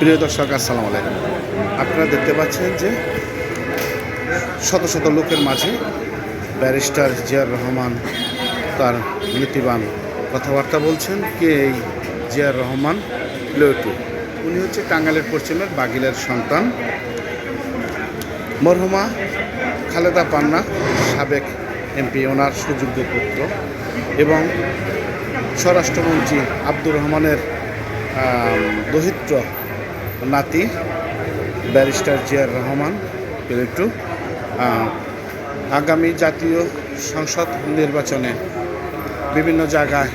প্রিয় দর্শক, আসসালামু আলাইকুম। আপনারা দেখতে পাচ্ছেন যে শত শত লোকের মাঝে ব্যারিস্টার জিয়ার রহমান তার নীতিবান কথাবার্তা বলছেন, কে এই জিয়ার রহমান? লটু উনি হচ্ছে টাঙ্গাইলের পশ্চিমের বাগিলের সন্তান। মরহুমা খালেদা পান্না, সাবেক এমপি, ওনার সুযোগ্য পুত্র এবং স্বরাষ্ট্রমন্ত্রী আব্দুর রহমানের দহিত্র নাতি ব্যারিস্টার জিয়ার রহমান একটু আগামী জাতীয় সংসদ নির্বাচনে বিভিন্ন জায়গায়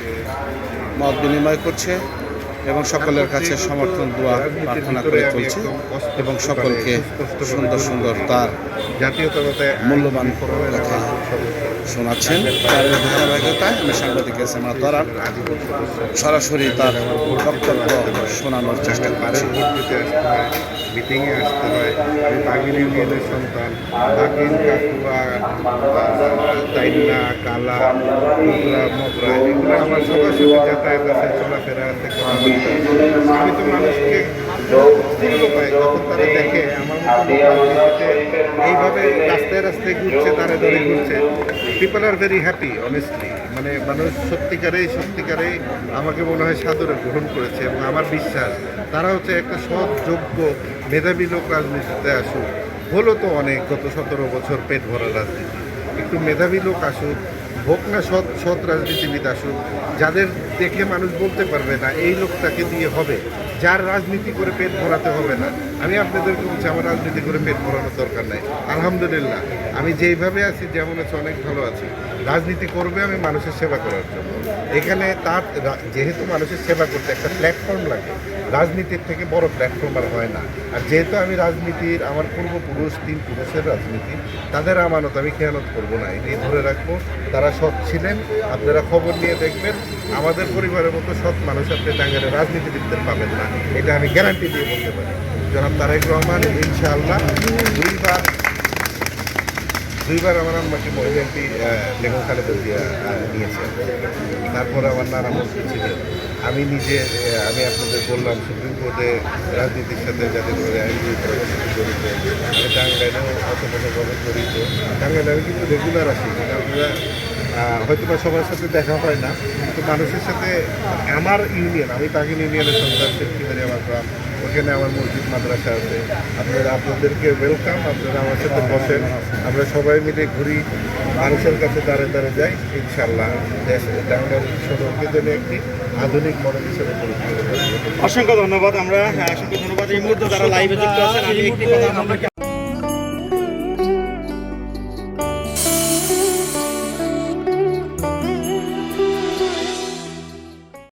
মত বিনিময় করছে। এবং সকলের কাছে সমর্থন, দোয়া, প্রার্থনা করে চলছে এবং সকলকে সুন্দর সুন্দর তার জাতীয়তাবাদে মূল্যবান কথা শোনাচ্ছেন। তার ধারাবাহিকতায় আমি সাংবাদিক এস এম ধরার সরাসরি তার বক্তব্য শোনানোর চেষ্টা করছি। মিটিংয়ে আসতে হয়। বাগিন ইউনিয়নের সন্তান বাগিন কাকুয়া তাইন্না কালা মুদ্রা মগরা, এগুলো আমার সবার সাথে যাতায়াত আছে, চলাফেরা থেকে আমি তো মানুষকে তারা দেখে, আমার এইভাবে রাস্তায় রাস্তায় ঘুরছে, তারা ঘুরছে। People are very happy honestly মানে মানুষ সত্যিকারেই সত্যিকারেই আমাকে মনে হয় সাদরে গ্রহণ করেছে এবং আমার বিশ্বাস, তারা হচ্ছে একটা সৎ, যোগ্য, মেধাবী লোক রাজনীতিতে আসুক। হলো তো অনেক, গত সতেরো বছর পেট ভরা রাজনীতি। একটু মেধাবী লোক আসুক, হোক না সৎ সৎ রাজনীতিবিদ আসুক, যাদের দেখে মানুষ বলতে পারবে না, এই লোকটাকে দিয়ে হবে। যার রাজনীতি করে পেট ভরাতে হবে না। আমি আপনাদেরকে বলছি, আমার রাজনীতি করে পেট ভরানোর দরকার নাই। আলহামদুলিল্লাহ। আমি যেইভাবে আছি, যেমন আছে, অনেক ভালো আছি। রাজনীতি করবে আমি মানুষের সেবা করার জন্য। এখানে তার যেহেতু মানুষের সেবা করতে একটা প্ল্যাটফর্ম লাগে, রাজনীতির থেকে বড় প্ল্যাটফর্ম আর হয় না। আর যেহেতু আমি রাজনীতির, আমার পূর্বপুরুষ, তিন পুরুষের রাজনীতি, তাদের আমানত আমি খেয়ানত করব না। এটাই ধরে রাখব, তারা সৎ ছিলেন, আপনারা খবর নিয়ে দেখবেন, আমাদের পরিবারের মতো সৎ মানুষ আপনি টাঙ্গাইলে রাজনীতিবিদদের পাবেন না। এটা আমি গ্যারান্টি দিয়ে বলতে পারি। জনাব তারেক রহমান, ইনশাআল্লাহ, দুইবার দুইবার আমার আম্মাকে মহিলা এমপি বেগম খালেদা জিয়া নিয়েছেন তারপর আমার নানা মন্ত্রী ছিলেন আমি নিজে আমি আপনাদের বললাম, সুপ্রিম কোর্টে রাজনীতির সাথে যাদের করে প্রবেশ জড়িত আমি টাঙ্গাইলেও অতভাবে জড়িত টাঙ্গাইলে আমি কিন্তু রেগুলার আসি আপনারা হয়তো বা সবার সাথে দেখা হয় না। কিন্তু মানুষের সাথে আমার ইউনিয়ন আমি তাগিন ইউনিয়নের সন্তান সেক্রেটারি আমার গ্রাম ওখানে আমার মসজিদ, মাদ্রাসা আছে। আপনারা, আপনাদেরকে ওয়েলকাম আপনারা আমার সাথে বসেন। আমরা সবাই মিলে ঘুরি, মানুষের কাছে দাঁড়ে দাঁড়ে যাই। ইনশাল্লাহ দেশ টাঙ্গাইল সদরকে যেন একটি আধুনিক মডেল হিসেবে অসংখ্য ধন্যবাদ, আমরা অসংখ্য ধন্যবাদ। এই মুহূর্তে যারা লাইভে যুক্ত আছেন, আমি একটি কথা